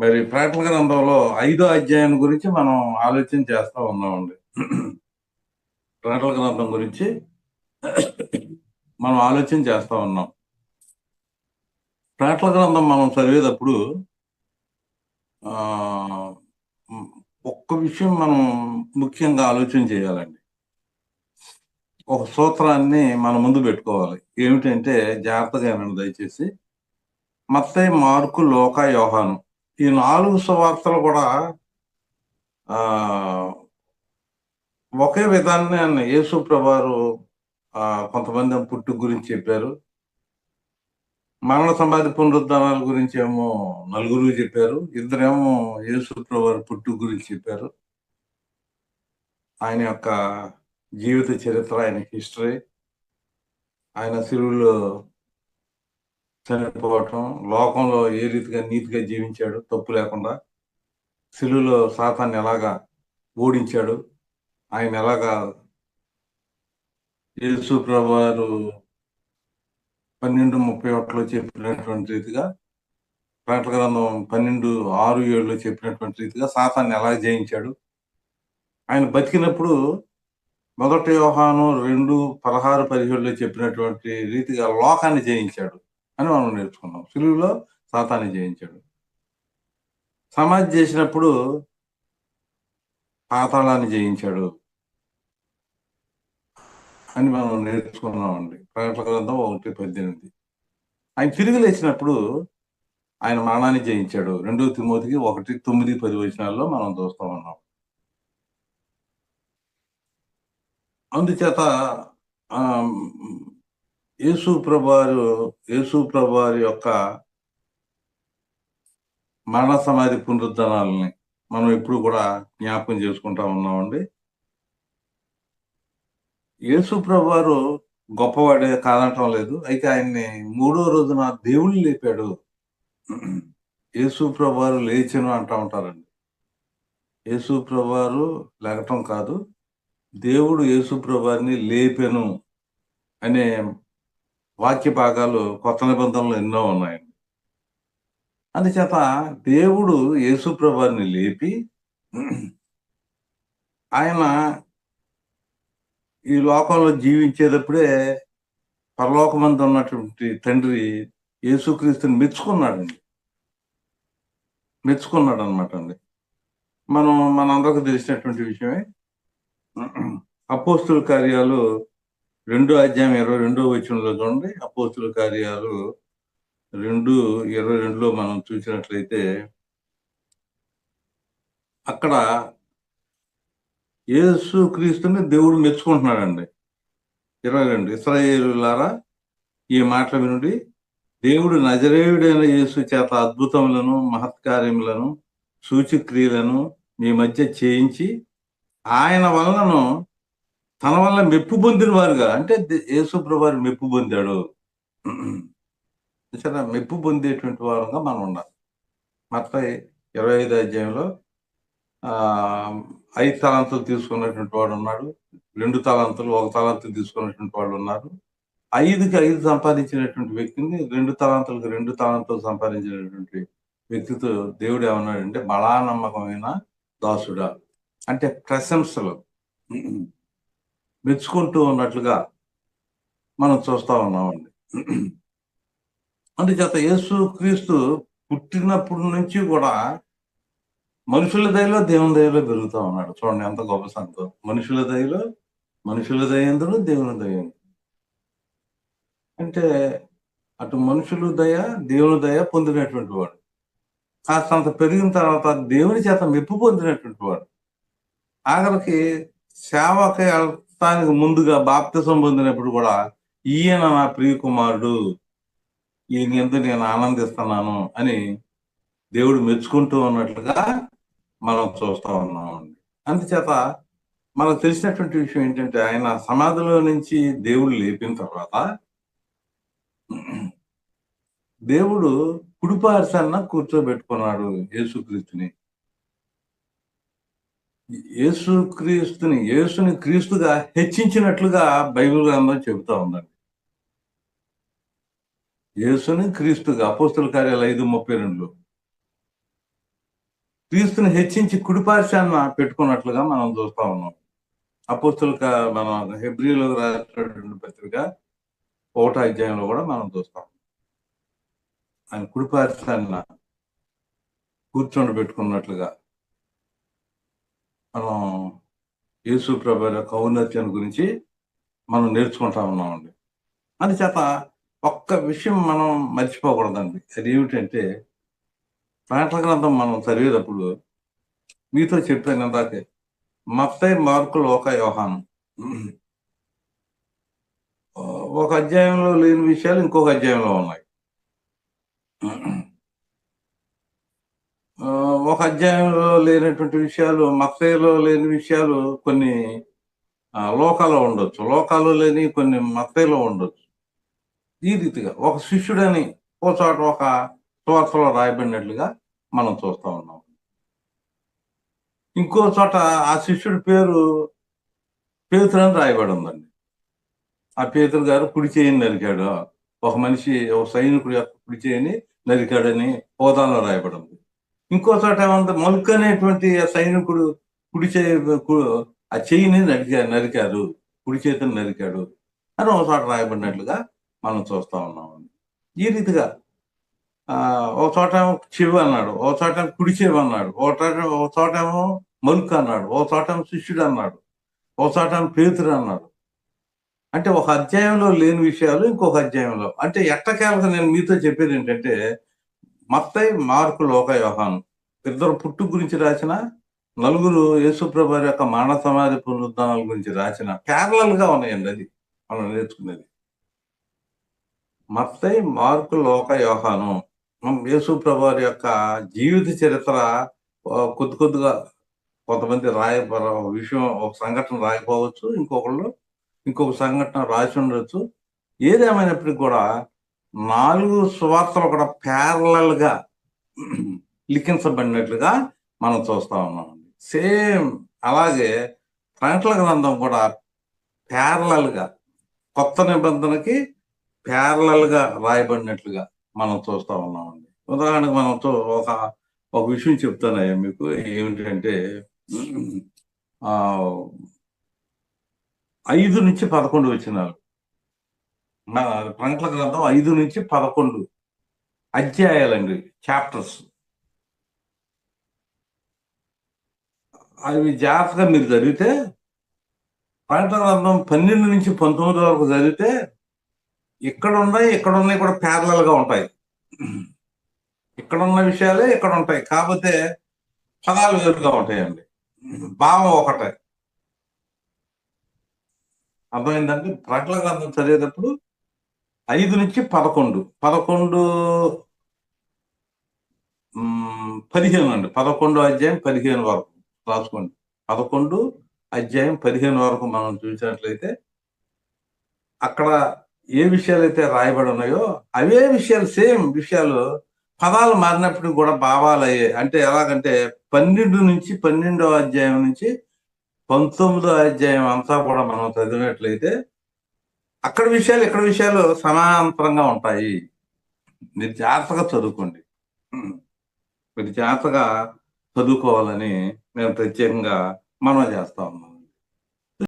మరి ప్రకటన గ్రంథంలో ఐదో అధ్యాయం గురించి మనం ఆలోచన చేస్తూ ఉన్నామండి. ప్రకటన గ్రంథం గురించి మనం ఆలోచన చేస్తూ ఉన్నాం. ప్రకటన గ్రంథం మనం చదివేటప్పుడు ఒక్క విషయం మనం ముఖ్యంగా ఆలోచన చేయాలండి. ఒక సూత్రాన్ని మన ముందు పెట్టుకోవాలి. ఏమిటంటే జాగ్రత్తగా దయచేసి. మత్తయి మార్కు లోక యోహాను. ఈ నాలుగు సువార్తలు కూడా ఒకే విధాన్ని యేసు ప్రభారు కొంతమంది పుట్టు గురించి చెప్పారు. మరణ సమాధి పునరుద్ధానాల గురించి ఏమో నలుగురు చెప్పారు. ఇద్దరేమో యేసు ప్రభారు పుట్టు గురించి చెప్పారు. ఆయన యొక్క జీవిత చరిత్ర ఆయన హిస్టరీ ఆయన సిలువులో చనిపోవటం లోకంలో ఏ రీతిగా నీతిగా జీవించాడు తప్పు లేకుండా సిలువులో సాతాన్ని ఎలాగా ఓడించాడు ఆయన ఎలాగా యేసు ప్రభువారు పన్నెండు ముప్పై ఒకటిలో చెప్పినటువంటి రీతిగా ప్రకటన గ్రంథం పన్నెండు ఆరు ఏడులో చెప్పినటువంటి రీతిగా సాతాన్ని ఎలా జయించాడు ఆయన బతికినప్పుడు మొదటి యోహాను రెండు పదహారు పదిహేడులో చెప్పినటువంటి రీతిగా లోకాన్ని జయించాడు. అని మనం నేర్చుకున్నాం. సులువులో సాతాన్ని జయించాడు. సమాధి చేసినప్పుడు పాతాళాన్ని జయించాడు అని మనం నేర్చుకున్నామండి. ప్రకటన గ్రంథం ఒకటి పద్దెనిమిది. ఆయన తిరిగి లేచినప్పుడు ఆయన మరణాన్ని జయించాడు. రెండో తిమోతికి ఒకటి తొమ్మిది పది వచనాల్లో మనం చూస్తూ ఉన్నాం అందుచేత ఆ, యేసు ప్రభారు యేసు ప్రభారి యొక్క మరణ సమాధి పునరుద్ధరణాలని మనం ఇప్పుడు కూడా జ్ఞాపకం చేసుకుంటా ఉన్నామండి. యేసు ప్రభువారు గొప్పవాడే కాదనటం లేదు. అయితే ఆయన్ని మూడో రోజున దేవుడు లేపాడు. యేసు ప్రభువారు లేచెను అంటా ఉంటారండి. యేసు ప్రభువారు లేకటం కాదు. దేవుడు యేసు ప్రభువారిని లేపెను అనే వాక్య భాగాలు కొత్త నిబంధనలు ఎన్నో ఉన్నాయండి. అందుచేత దేవుడు యేసు లేపి ఆయన ఈ లోకంలో జీవించేటప్పుడే పరలోకమందు ఉన్నటువంటి తండ్రి యేసుక్రీస్తుని మెచ్చుకున్నాడండి. మెచ్చుకున్నాడు అనమాట అండి మనం మనందరికీ తెలిసినటువంటి విషయమే అపోస్తుల కార్యాలు రెండు అధ్యాయం ఇరవై రెండో వచనంలో చూడండి అపోస్తుల కార్యాలు రెండు ఇరవై రెండులో మనం చూసినట్లయితే అక్కడ యేసు క్రీస్తుని దేవుడు మెచ్చుకుంటున్నాడండి. ఇరవై రెండు ఇస్రాయేలులారా ఈ మాటల వినుడి. దేవుడు నజరేయుడైన యేసు చేత అద్భుతములను మహత్కార్యములను సూచక్రియలను మీ మధ్య చేయించి ఆయన వలనను తన వల్ల మెప్పు పొందిన వారుగా అంటే యేసుప్రభు యేసు మెప్పు పొందాడు. చాలా మెప్పు పొందేటువంటి వారుగా మనం ఉండాలి. మొత్తం ఇరవై ఐదు అధ్యాయంలో ఆ ఐదు తలాంతులు తీసుకున్నటువంటి వాడు ఉన్నాడు రెండు తలాంతులు ఒక తలాంతులు తీసుకున్నటువంటి వాళ్ళు ఉన్నారు. ఐదుకి ఐదు సంపాదించినటువంటి వ్యక్తిని రెండు తలాంతులకు రెండు తలాంతులు సంపాదించినటువంటి వ్యక్తితో దేవుడు ఏమన్నాడంటే బలానమ్మకమైన దాసుడా. అంటే ప్రశంసలు. మెచ్చుకుంటూ ఉన్నట్లుగా మనం చూస్తా ఉన్నామండి. అందుచేత యేసు క్రీస్తు పుట్టినప్పటి నుంచి కూడా మనుషుల దయలో దేవుని దయలో పెరుగుతా ఉన్నాడు. చూడండి ఎంత గొప్ప సంతో మనుషుల దయలో మనుషుల దయందులు దేవుని దయందు అంటే అటు మనుషులు దయ దేవుని దయ పొందినటువంటి వాడు. కాస్తంత పెరిగిన తర్వాత దేవుని చేత మెప్పు పొందినటువంటి వాడు. ఆఖరికి సేవకి వెళ్తానికి ముందుగా బాప్తిసం పొందినప్పుడు కూడా ఈయన నా ప్రియ కుమారుడు ఈయన ఎందు నేను ఆనందిస్తున్నాను అని దేవుడు మెచ్చుకుంటూ ఉన్నట్లుగా మనం చూస్తా ఉన్నామండి. అందుచేత మనకు తెలిసినటువంటి విషయం ఏంటంటే ఆయన సమాధిలో నుంచి దేవుడు లేపిన తర్వాత దేవుడు కుడిపార్సన్న కూర్చోబెట్టుకున్నాడు యేసుక్రీస్తుని. యేసు క్రీస్తుని యేసుని క్రీస్తుగా హెచ్చించినట్లుగా బైబిల్ గ్రంథం చెబుతా ఉందండి. యేసుని క్రీస్తుగా అపోస్తుల కార్యాలు ఐదు ముప్పై రెండులో. క్రీస్తుని హెచ్చించి కుడిపార్శాన్న పెట్టుకున్నట్లుగా మనం చూస్తా ఉన్నాం. అపోస్తుల మన హెబ్రిలో రాసినటువంటి పత్రిక ఒకటో అధ్యాయంలో కూడా మనం చూస్తాం ఆయన కుడిపార్శాన్న కూర్చొని పెట్టుకున్నట్లుగా మనం యేసు ప్రభు కౌన్నత్యం గురించి మనం నేర్చుకుంటా ఉన్నామండి. అందుచేత ఒక్క విషయం మనం మర్చిపోకూడదండి. అది ఏమిటంటే ప్రకటన గ్రంథం మనం చదివేటప్పుడు మీతో చెప్పాను ఇందాకే మత్తై మార్కులు ఒక యోహాను. ఒక అధ్యాయంలో లేని విషయాలు ఇంకొక అధ్యాయంలో ఉన్నాయి. ఒక అధ్యాయంలో లేనటువంటి విషయాలు మత్తయిలో లేని విషయాలు కొన్ని ఆ, లోకాల్లో ఉండొచ్చు. లోకాల్లో లేని కొన్ని మత్తయిలో ఉండొచ్చు. ఈ రీతిగా ఒక శిష్యుడని ఓ చోట ఒక సువార్తలో రాయబడినట్లుగా మనం చూస్తా ఉన్నాం. ఇంకో చోట ఆ శిష్యుడి పేరు పేతురు అని రాయబడి ఉందండి. ఆ పేతురు గారు కుడి చేయని నరికాడు. ఒక మనిషి ఒక సైనికుడి యొక్క కుడి చేయని నరికాడని హోదాలో రాయబడి ఉంది. ఇంకో చోట ఏమంది? మల్క్ అనేటువంటి సైనికుడు కుడి చే ఆ చెయ్యిని నరికా నరికారు. కుడి చేతిని నరికాడు. అని ఒక చోట రాయబడినట్లుగా మనం చూస్తా ఉన్నాం. ఈ రీతిగా ఆ ఒక చోట ఏమో చెవి అన్నాడు. ఒక చోట ఏమో కుడి చెవి అన్నాడు. ఒక చోట ఒక చోట ఏమో మల్క్ అన్నాడు. ఒక చోట ఏమో శిష్యుడు అన్నాడు. ఒక చోట ఏమో పేతురు అన్నాడు. అంటే ఒక అధ్యాయంలో లేని విషయాలు ఇంకొక అధ్యాయంలో. అంటే ఎట్టకేలకు నేను మీతో చెప్పేది ఏంటంటే మత్తై మార్కు లోక యోహాను. ఇద్దరు పుట్టు గురించి రాసిన నలుగురు యేసుప్రభు యొక్క మరణ సమాధి పునరుద్ధానాల గురించి రాసిన ప్యారలల్గా ఉన్నాయండి అది. మనం నేర్చుకునేది. మత్తై మార్కు లోక యోహాను. యేసుప్రభారి యేసుప్రభు యొక్క జీవిత చరిత్ర కొద్ది కొద్దిగా కొంతమంది రాయ విషయం ఒక సంఘటన రాయకపోవచ్చు ఇంకొకళ్ళు ఇంకొక సంఘటన రాసి ఉండొచ్చు. ఏదేమైనప్పటికీ కూడా నాలుగు సువార్తలు కూడా ప్యారలల్గా లిఖించబడినట్లుగా మనం చూస్తా ఉన్నామండి. సేమ్ అలాగే ప్రకటన గ్రంథం కూడా ప్యారలల్గా కొత్త నిబంధనకి ప్యారలల్గా రాయబడినట్లుగా మనం చూస్తా ఉన్నామండి. ఉదాహరణకు మనం ఒక ఒక విషయం చెప్తానయ్యా మీకు. ఏమిటంటే ఐదు నుంచి పదకొండు వచ్చినారు. మన ప్రకటన గ్రంథం ఐదు నుంచి పదకొండు అధ్యాయాలండి చాప్టర్స్ అవి జాగ్రత్తగా మీరు చదివితే ప్రకటన గ్రంథం పన్నెండు నుంచి పంతొమ్మిది వరకు చదివితే ఇక్కడ ఉన్నాయి ఇక్కడ ఉన్నాయి కూడా ప్యారలల్గా ఉంటాయి. ఇక్కడ ఉన్న విషయాలే ఇక్కడ ఉంటాయి. కాకపోతే పదాలు వేరుగా ఉంటాయండి. భావం ఒకటే. అర్థమైందంటే ప్రకటన గ్రంథం చదివేటప్పుడు ఐదు నుంచి పదకొండు. పదకొండు పదిహేను అండి. పదకొండు అధ్యాయం పదిహేను వరకు రాసుకోండి. పదకొండు అధ్యాయం పదిహేను వరకు మనం చూసినట్లయితే అక్కడ ఏ విషయాలు అయితే రాయబడి ఉన్నాయో అవే విషయాలు సేమ్ విషయాలు పదాలు మారినప్పుడు కూడా భావాలు అయ్యాయి అంటే ఎలాగంటే పన్నెండు నుంచి పన్నెండో అధ్యాయం నుంచి పంతొమ్మిదో అధ్యాయం అంతా కూడా మనం చదివినట్లయితే అక్కడ విషయాలు ఇక్కడ విషయాలు సమాంతరంగా ఉంటాయి. మీరు జాగ్రత్తగా చదువుకోండి. మీరు జాగ్రత్తగా చదువుకోవాలని నేను ప్రత్యేకంగా మనం చేస్తా